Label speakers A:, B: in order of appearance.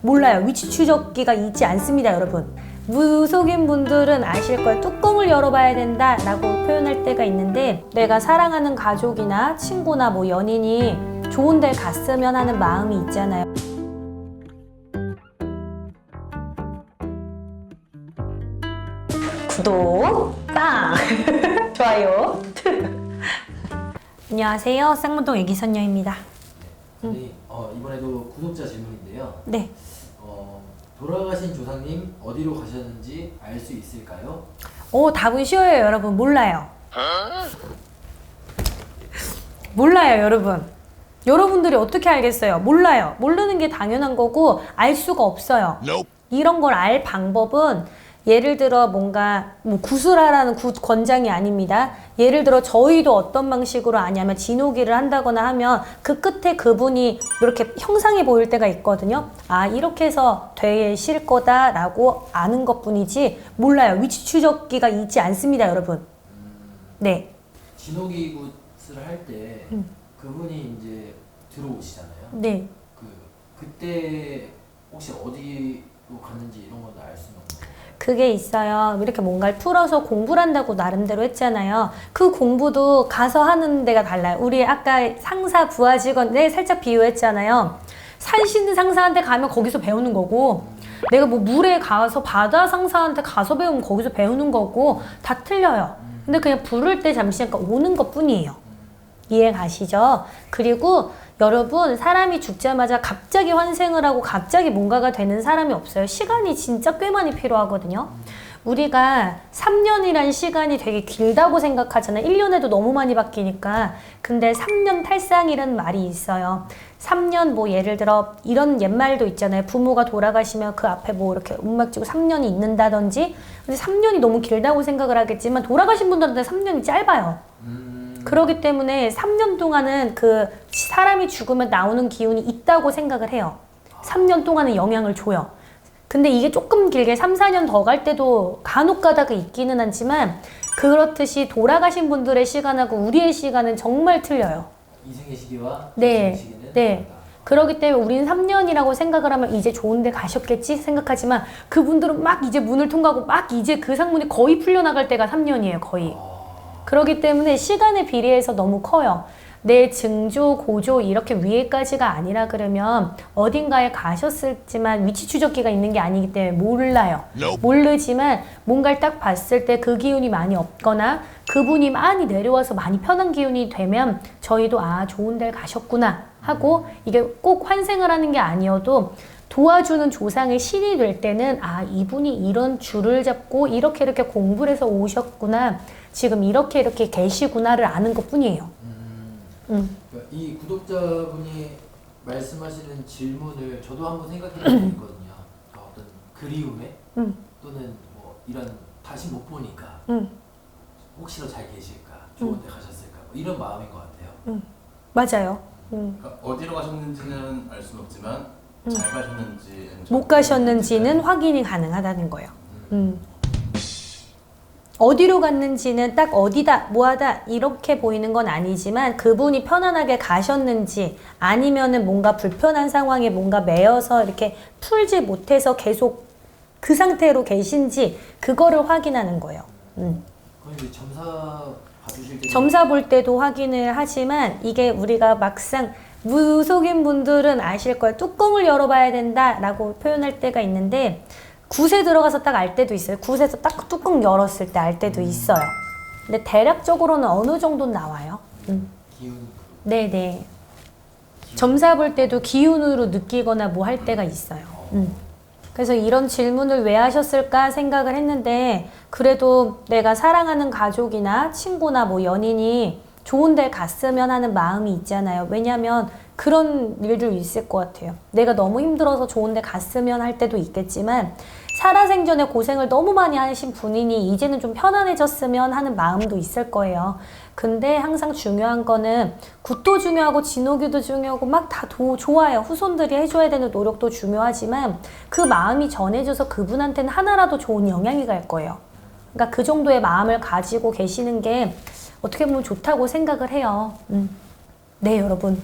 A: 몰라요. 위치 추적기가 있지 않습니다, 여러분. 무속인 분들은 아실 거예요. 뚜껑을 열어봐야 된다 라고 표현할 때가 있는데 내가 사랑하는 가족이나 친구나 뭐 연인이 좋은 데 갔으면 하는 마음이 있잖아요. 구독, 빵! 좋아요. 안녕하세요. 쌍문동 애기선녀입니다.
B: 네, 어, 이번에도 구독자 질문인데요.
A: 네.
B: 어, 돌아가신 조상님 어디로 가셨는지 알 수 있을까요?
A: 오, 답은 쉬워요, 여러분. 몰라요. 몰라요, 여러분. 여러분들이 어떻게 알겠어요? 몰라요. 모르는 게 당연한 거고, 알 수가 없어요. 이런 걸 알 방법은 예를 들어 뭔가 뭐 구슬하라는 구, 권장이 아닙니다. 예를 들어 저희도 어떤 방식으로 아냐면 진호기를 한다거나 하면 그 끝에 그분이 이렇게 형상이 보일 때가 있거든요. 아 이렇게 해서 되실 거다라고 아는 것뿐이지 몰라요. 위치 추적기가 있지 않습니다, 여러분. 네,
B: 진호기 굿을 할 때
A: 음.
B: 그분이 이제 들어오시잖아요.
A: 네.
B: 그 그때 혹시 어디로 갔는지 이런 건알 수는 없나요?
A: 그게 있어요. 이렇게 뭔가를 풀어서 공부를 한다고 나름대로 했잖아요. 그 공부도 가서 하는 데가 달라요. 우리 아까 상사, 부하 직원, 네, 살짝 비유했잖아요. 산 씻는 상사한테 가면 거기서 배우는 거고, 내가 뭐 물에 가서 바다 상사한테 가서 배우면 거기서 배우는 거고, 다 틀려요. 근데 그냥 부를 때 잠시 잠깐 오는 것 뿐이에요. 이해 가시죠? 그리고 여러분, 사람이 죽자마자 갑자기 환생을 하고 갑자기 뭔가가 되는 사람이 없어요. 시간이 진짜 꽤 많이 필요하거든요. 우리가 3년이란 시간이 되게 길다고 생각하잖아요. 1년에도 너무 많이 바뀌니까. 근데 3년 탈상이라는 말이 있어요. 3년 뭐 예를 들어 이런 옛말도 있잖아요. 부모가 돌아가시면 그 앞에 뭐 이렇게 움막지고 3년이 있는다든지. 근데 3년이 너무 길다고 생각을 하겠지만 돌아가신 분들한테 3년이 짧아요.
B: 음,
A: 그러기 때문에 3년 동안은 그 사람이 죽으면 나오는 기운이 있다고 생각을 해요. 3년 동안은 영향을 줘요. 근데 이게 조금 길게 3, 4년 더 갈 때도 간혹 가다가 있기는 하지만 그렇듯이 돌아가신 분들의 시간하고 우리의 시간은 정말 틀려요.
B: 이생의 시기와
A: 네,
B: 시기는
A: 네.
B: 다르다.
A: 그러기 때문에 우리는 3년이라고 생각을 하면 이제 좋은 데 가셨겠지 생각하지만 그분들은 막 이제 문을 통과하고 막 이제 그 상문이 거의 풀려나갈 때가 3년이에요, 거의.
B: 아,
A: 그렇기 때문에 시간에 비례해서 너무 커요. 내 증조, 고조 이렇게 위에까지가 아니라 그러면 어딘가에 가셨을지만 위치 추적기가 있는 게 아니기 때문에 몰라요. 모르지만 뭔가를 딱 봤을 때 그 기운이 많이 없거나 그분이 많이 내려와서 많이 편한 기운이 되면 저희도 아 좋은 데를 가셨구나 하고 이게 꼭 환생을 하는 게 아니어도 도와주는 조상의 신이 될 때는 아 이분이 이런 줄을 잡고 이렇게 이렇게 공부를 해서 오셨구나 지금 이렇게 이렇게 계시구나를 아는 것 뿐이에요.
B: 음,
A: 음.
B: 그러니까 이 구독자분이 말씀하시는 질문을 저도 한번 생각해 있거든요. 그러니까 어떤 그리움에
A: 음.
B: 또는 뭐 이런 다시 못 보니까
A: 음.
B: 혹시나 잘 계실까 좋은 데 가셨을까 뭐 이런 마음인 것 같아요.
A: 맞아요. 음.
C: 그러니까 어디로 가셨는지는 알 수는 없지만 잘 가셨는지
A: 못 가셨는지는 확인이 가능하다는 거예요. 음. 어디로 갔는지는 딱 어디다, 뭐하다, 이렇게 보이는 건 아니지만 그분이 편안하게 가셨는지 아니면은 뭔가 불편한 상황에 뭔가 매여서 이렇게 풀지 못해서 계속 그 상태로 계신지 그거를 확인하는 거예요. 음.
B: 점사
A: 점사 볼 때도 확인을 하지만 이게 우리가 막상 무속인 분들은 아실 거예요. 뚜껑을 열어봐야 된다라고 표현할 때가 있는데 굿에 들어가서 딱 알 때도 있어요. 굿에서 딱 뚜껑 열었을 때 알 때도 있어요. 근데 대략적으로는 어느 정도 나와요. 음.
B: 기운
A: 네네. 점사 볼 때도 기운으로 느끼거나 뭐 할 때가 있어요. 음. 그래서 이런 질문을 왜 하셨을까 생각을 했는데 그래도 내가 사랑하는 가족이나 친구나 뭐 연인이 좋은 데 갔으면 하는 마음이 있잖아요. 왜냐하면 그런 일들 있을 것 같아요. 내가 너무 힘들어서 좋은 데 갔으면 할 때도 있겠지만 살아생전에 고생을 너무 많이 하신 분이니 이제는 좀 편안해졌으면 하는 마음도 있을 거예요. 근데 항상 중요한 거는 굿도 중요하고 진호기도 중요하고 막 다 좋아요. 후손들이 해줘야 되는 노력도 중요하지만 그 마음이 전해져서 그분한테는 하나라도 좋은 영향이 갈 거예요. 그러니까 그 정도의 마음을 가지고 계시는 게 어떻게 보면 좋다고 생각을 해요. 음. 네, 여러분.